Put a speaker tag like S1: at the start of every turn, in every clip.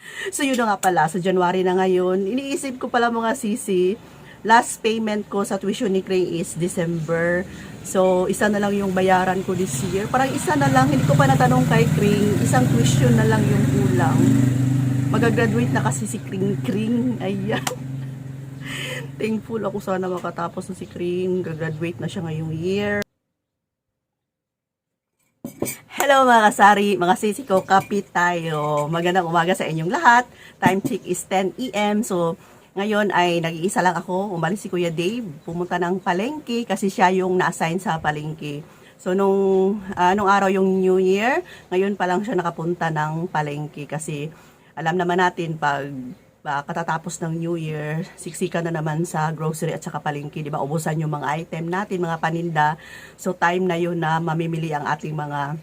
S1: So yun na nga pala, sa January na ngayon, iniisip ko pala mga sisi, last payment ko sa tuition ni Cray is December. So, isa na lang yung bayaran ko this year. Parang isa na lang, hindi ko pa natanong kay Kring, isang tuition na lang yung kulang. Magagraduate na kasi si Kring Kring. Ayan. Thankful ako sana makatapos na si Kring. Gagraduate na siya ngayong year. Hello mga kasari, mga sisi ko, kapit tayo. Magandang umaga sa inyong lahat. Time check is 10 a.m. So, ngayon ay nag-iisa lang ako. Umalis si Kuya Dave, pumunta ng palengke kasi siya yung na-assign sa palengke. So, nung, ah, nung araw yung New Year, ngayon pa lang siya nakapunta ng palengke kasi alam naman natin pag ba, katatapos ng New Year, siksika na naman sa grocery at saka palengke, di ba? Ubusan yung mga item natin, mga paninda. So, time na yun na mamimili ang ating mga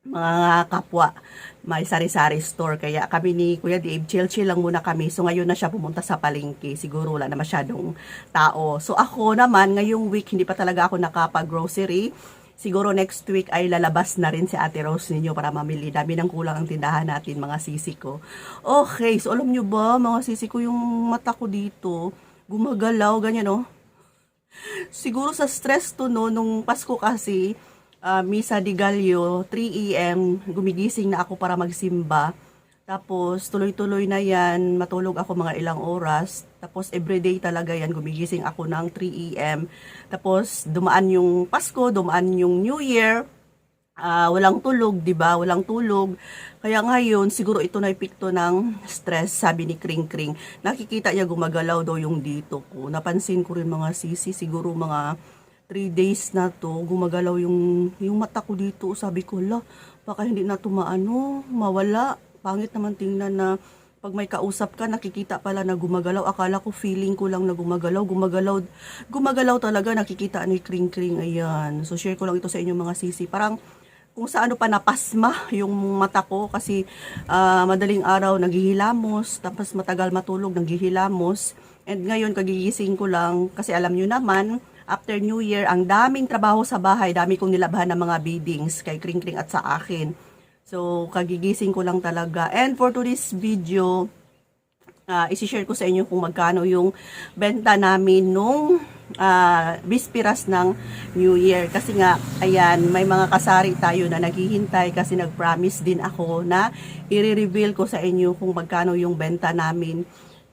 S1: mga kapwa may sari-sari store. Kaya kami ni Kuya Dave chill-chill lang muna kami. So ngayon na siya pumunta sa palengke. Siguro wala na masyadong tao. So ako naman ngayong week hindi pa talaga ako nakapag-grocery. Siguro next week ay lalabas na rin si Ate Rose ninyo para mamili. Dami ng kulang ang tindahan natin mga sisi ko. Okay so alam nyo ba mga sisi ko yung mata ko dito gumagalaw ganyan oh. Siguro sa stress to no nung Pasko kasi uh, Misa de Gallo, 3 a.m., gumigising na ako para magsimba. Tapos, tuloy-tuloy na yan, matulog ako mga ilang oras. Tapos, everyday talaga yan, gumigising ako ng 3 a.m. Tapos, dumaan yung Pasko, dumaan yung New Year. Ah, walang tulog, 'di ba? Walang tulog. Kaya ngayon, siguro ito na epekto ng stress, sabi ni Kring Kring. Nakikita niya gumagalaw daw yung dito ko. Napansin ko rin mga sisi, siguro mga 3 days na to, gumagalaw yung, yung mata ko dito. Sabi ko, la, baka hindi na tumaano, mawala. Pangit naman tingnan na pag may kausap ka, nakikita pala na gumagalaw. Akala ko feeling ko lang na gumagalaw. Gumagalaw, gumagalaw talaga, nakikita ni Kring Kring. Ayan. So, share ko lang ito sa inyo mga sisi. Parang, kung sa ano pa napasma yung mata ko kasi ah, madaling araw naghihilamos tapos matagal matulog naghihilamos and ngayon kagigising ko lang kasi alam nyo naman after New Year ang daming trabaho sa bahay dami kong nilabhan ng mga biddings kay Kring Kring at sa akin. So kagigising ko lang talaga. And for today's video uh, isi-share ko sa inyo kung magkano yung benta namin nung uh, bispiras ng New Year. Kasi nga, ayan, may mga kasari tayo na naghihintay kasi nag-promise din ako na i-reveal ko sa inyo kung magkano yung benta namin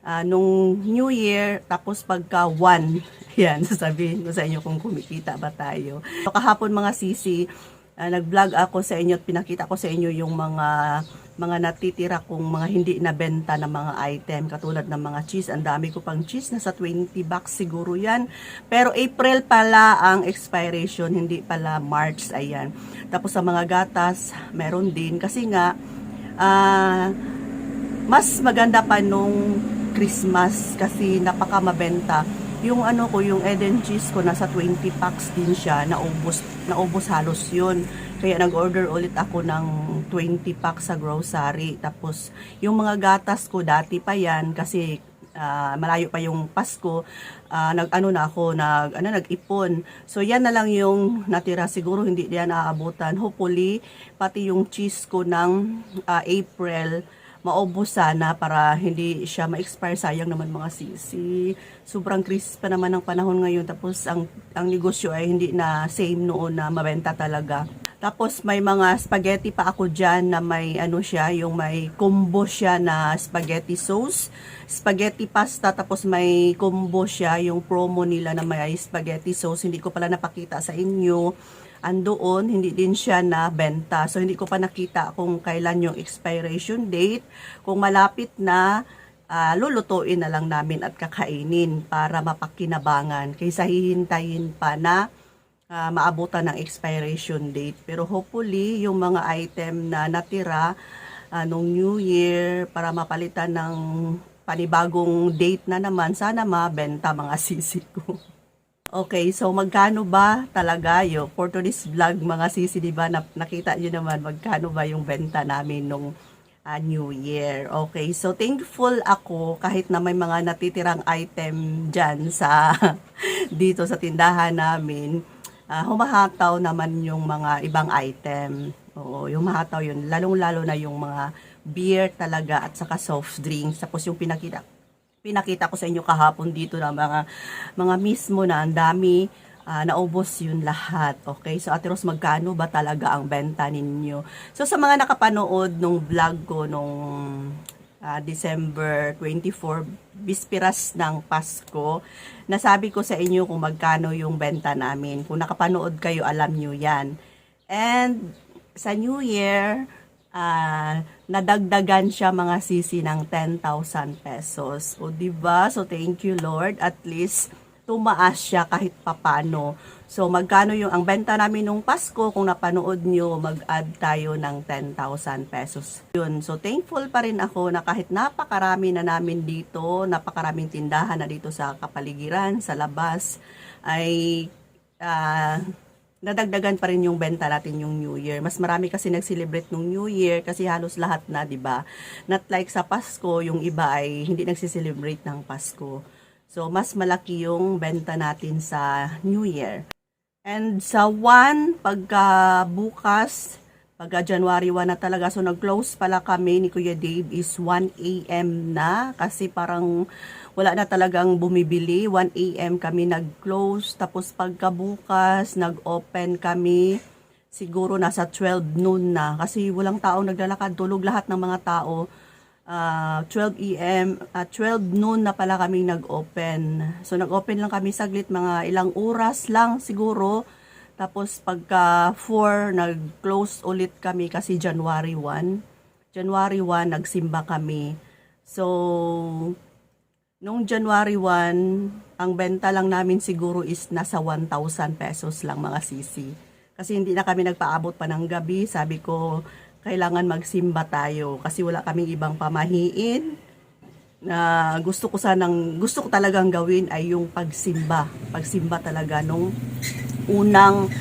S1: uh, nung New Year. Tapos pagka one, yan, sasabihin ko sa inyo kung kumikita ba tayo. So, kahapon mga sisi, uh, nag-vlog ako sa inyo at pinakita ko sa inyo yung mga mga natitira kong mga hindi nabenta na mga item katulad ng mga cheese. Ang dami ko pang cheese, nasa 20 bucks siguro yan. Pero April pala ang expiration, hindi pala March, ayan. Tapos sa mga gatas, meron din. Kasi nga, ah, mas maganda pa nung Christmas kasi napaka mabenta. Yung ano ko, yung Eden cheese ko, nasa 20 packs din siya, naubos, naubos halos yun. Kaya nag-order ulit ako ng 20 packs sa grocery. Tapos, yung mga gatas ko, dati pa yan, kasi ah, malayo pa yung Pasko, ah, nag-ano na ako, nag, ano, nag-ipon. So, yan na lang yung natira. Siguro hindi yan aabutan. Hopefully, pati yung cheese ko ng ah, April, maubos sana para hindi siya ma-expire sayang naman mga sisi. Sobrang crisis pa naman ng panahon ngayon tapos ang ang negosyo ay hindi na same noon na mabenta talaga. Tapos may mga spaghetti pa ako diyan na may ano siya, yung may combo siya na spaghetti sauce, spaghetti pasta tapos may combo siya yung promo nila na may spaghetti sauce. Hindi ko pala napakita sa inyo andoon, hindi din siya na benta. So, hindi ko pa nakita kung kailan yung expiration date. Kung malapit na, uh, lulutuin na lang namin at kakainin para mapakinabangan. Kaysa hihintayin pa na uh, maabutan ng expiration date. Pero hopefully, yung mga item na natira uh, nung New Year para mapalitan ng panibagong date na naman, sana mabenta mga sisi ko. Okay, so magkano ba talaga yo for today's vlog mga sisi, di ba? Na, nakita niyo naman magkano ba yung benta namin nung uh, New Year. Okay, so thankful ako kahit na may mga natitirang item dyan sa dito sa tindahan namin. Uh, humahataw naman yung mga ibang item. Oo, yung mahataw yun. Lalong-lalo na yung mga beer talaga at saka soft drinks. Tapos yung pinakita pinakita ko sa inyo kahapon dito na mga mga mismo na ang dami ah, naubos yun lahat. Okay? So, Ate magkano ba talaga ang benta ninyo? So, sa mga nakapanood nung vlog ko nung ah, December 24, bispiras ng Pasko, nasabi ko sa inyo kung magkano yung benta namin. Kung nakapanood kayo, alam nyo yan. And sa New Year, ah, nadagdagan siya mga sisi ng 10,000 pesos. O, di ba? So, thank you, Lord. At least, tumaas siya kahit papano. So, magkano yung ang benta namin nung Pasko, kung napanood nyo, mag-add tayo ng 10,000 pesos. Yun. So, thankful pa rin ako na kahit napakarami na namin dito, napakaraming tindahan na dito sa kapaligiran, sa labas, ay ah, nadagdagan pa rin yung benta natin yung New Year. Mas marami kasi nag-celebrate nung New Year kasi halos lahat na, 'di ba? Not like sa Pasko, yung iba ay hindi nagsi-celebrate ng Pasko. So mas malaki yung benta natin sa New Year. And sa 1, pagka bukas, pagka January 1 na talaga, so nag-close pala kami ni Kuya Dave is 1 a.m. na kasi parang wala na talagang bumibili. 1 a.m. kami nag-close. Tapos pagkabukas, nag-open kami. Siguro nasa 12 noon na. Kasi walang taong naglalakad. Tulog lahat ng mga tao. Ah, 12 a.m. at 12 noon na pala kami nag-open. So nag-open lang kami saglit mga ilang oras lang siguro. Tapos pagka 4 nag-close ulit kami kasi January 1. January 1 nagsimba kami. So nung January 1, ang benta lang namin siguro is nasa 1,000 pesos lang mga sisi. Kasi hindi na kami nagpaabot pa ng gabi. Sabi ko, kailangan magsimba tayo kasi wala kaming ibang pamahiin na gusto ko sanang gusto ko talagang gawin ay yung pagsimba pagsimba talaga nung unang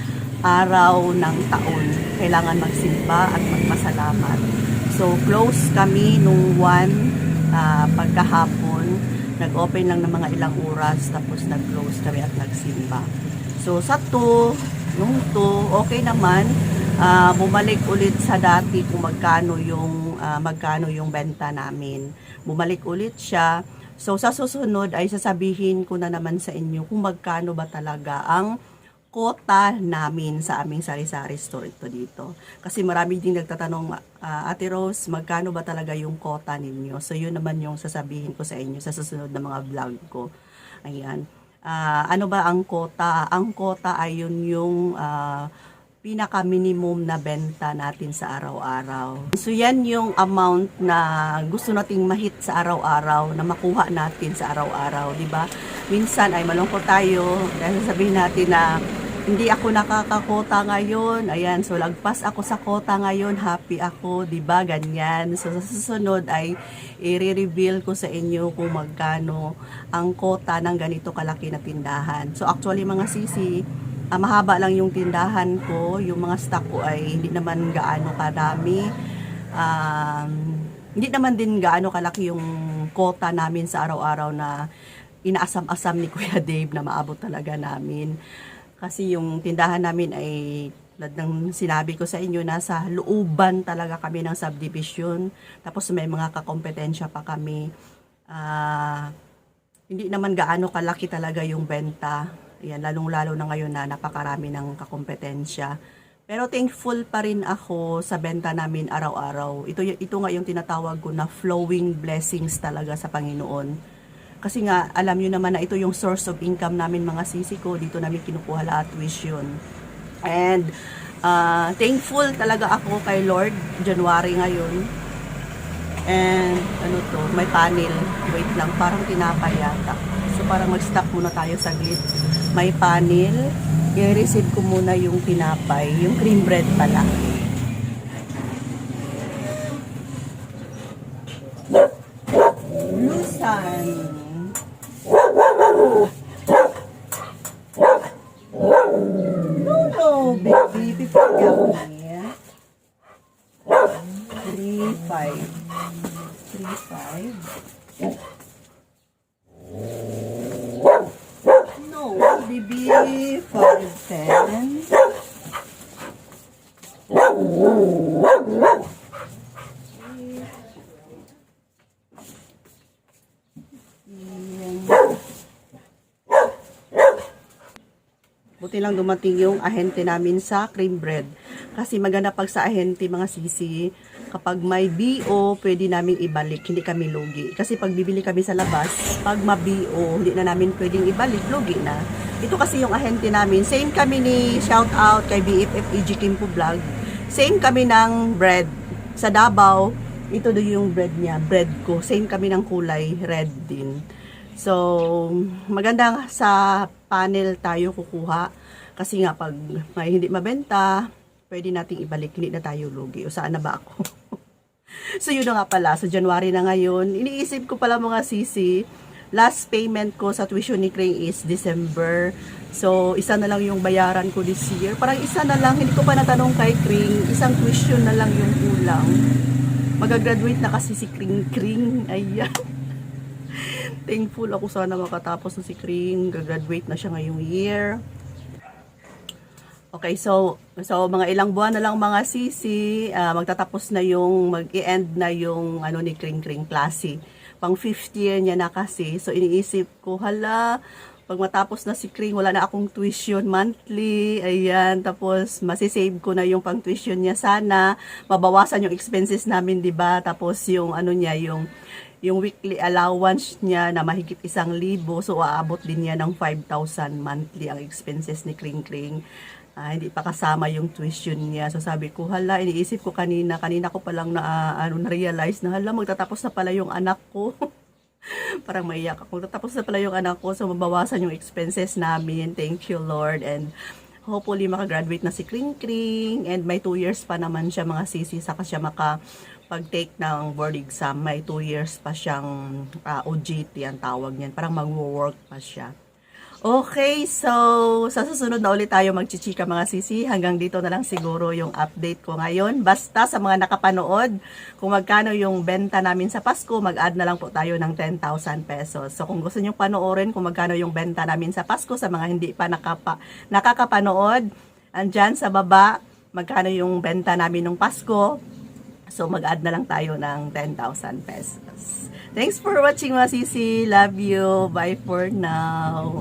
S1: araw ng taon. Kailangan magsimba at magpasalamat. So close kami nung one ah, pagkahapon. Nag-open lang ng mga ilang oras tapos nag-close kami at nagsimba. So sa 2 nung 2 okay naman. Ah, bumalik ulit sa dati kung magkano yung ah, magkano yung benta namin. Bumalik ulit siya. So sa susunod ay sasabihin ko na naman sa inyo kung magkano ba talaga ang kota namin sa aming sari-sari store ito dito. Kasi marami din nagtatanong, ah, Ate Rose, magkano ba talaga yung kota ninyo? So yun naman yung sasabihin ko sa inyo sa susunod na mga vlog ko. Ayan. Ah, ano ba ang kota? Ang kota ay yun yung ah, pinaka-minimum na benta natin sa araw-araw. So yan yung amount na gusto nating mahit sa araw-araw, na makuha natin sa araw-araw, di ba? Minsan ay malungkot tayo dahil sabihin natin na hindi ako nakakakota ngayon. Ayan, so lagpas ako sa kota ngayon, happy ako, 'di ba? Ganyan. So sa susunod ay i-reveal ko sa inyo kung magkano ang kota ng ganito kalaki na tindahan. So actually mga sisi, ah, mahaba lang yung tindahan ko, yung mga stock ko ay hindi naman gaano karami. Um, hindi naman din gaano kalaki yung kota namin sa araw-araw na inaasam-asam ni Kuya Dave na maabot talaga namin. Kasi yung tindahan namin ay tulad ng sinabi ko sa inyo, nasa looban talaga kami ng subdivision. Tapos may mga kakompetensya pa kami. Ah, hindi naman gaano kalaki talaga yung benta. Yan, lalong-lalo na ngayon na napakarami ng kakompetensya. Pero thankful pa rin ako sa benta namin araw-araw. Ito, ito nga yung tinatawag ko na flowing blessings talaga sa Panginoon. Kasi nga, alam nyo naman na ito yung source of income namin mga sisi ko. Dito namin kinukuha lahat tuition. And ah, thankful talaga ako kay Lord January ngayon. And ano to, may panel. Wait lang, parang tinapay yata. So parang mag-stop muna tayo saglit. May panel. I-receive ko muna yung tinapay. Yung cream bread pala. be 47. Buti lang dumating yung ahente namin sa cream bread. Kasi maganda pag sa ahente mga sisi, kapag may BO, pwede namin ibalik. Hindi kami lugi. Kasi pag bibili kami sa labas, pag ma-BO, hindi na namin pwedeng ibalik. Lugi na. Ito kasi yung ahente namin. Same kami ni shout out kay BFF EG Kimpo Vlog. Same kami ng bread. Sa Davao, ito do yung bread niya, bread ko. Same kami ng kulay, red din. So, maganda sa panel tayo kukuha. Kasi nga, pag may hindi mabenta, pwede nating ibalik. Hindi na tayo lugi. O saan na ba ako? so, yun na nga pala. So, January na ngayon. Iniisip ko pala mga sisi, last payment ko sa tuition ni Cray is December. So, isa na lang yung bayaran ko this year. Parang isa na lang, hindi ko pa natanong kay Kring, isang tuition na lang yung kulang. Magagraduate na kasi si Kring Kring. Ayan. Thankful ako sana makatapos na si Kring. Gagraduate na siya ngayong year. Okay, so so mga ilang buwan na lang mga sisi, ah, magtatapos na yung mag-i-end na yung ano ni Kring Kring klase. Pang fifth year niya na kasi. So iniisip ko, hala, pag matapos na si Kring, wala na akong tuition monthly. Ayan, tapos masisave ko na yung pang tuition niya sana. Mabawasan yung expenses namin, 'di ba? Tapos yung ano niya, yung yung weekly allowance niya na mahigit isang libo. So, aabot din niya ng 5,000 monthly ang expenses ni Kring Kring. Ah, hindi pa kasama yung tuition niya. So, sabi ko, hala, iniisip ko kanina, kanina ko palang na, ah, ano, na-realize na, hala, magtatapos na pala yung anak ko. Parang maiyak ako. Magtatapos na pala yung anak ko. So, mabawasan yung expenses namin. Thank you, Lord. And, hopefully makagraduate na si Kring Kring and may 2 years pa naman siya mga sisi saka siya maka pag-take ng board exam may 2 years pa siyang ah, OJT ang tawag niyan parang mag-work pa siya Okay, so sa susunod na ulit tayo magchichika mga sisi. Hanggang dito na lang siguro yung update ko ngayon. Basta sa mga nakapanood, kung magkano yung benta namin sa Pasko, mag-add na lang po tayo ng 10,000 pesos. So kung gusto nyo panoorin kung magkano yung benta namin sa Pasko, sa mga hindi pa nakapa, nakakapanood, andyan sa baba, magkano yung benta namin nung Pasko. So mag-add na lang tayo ng 10,000 pesos. Thanks for watching mga sisi. Love you. Bye for now.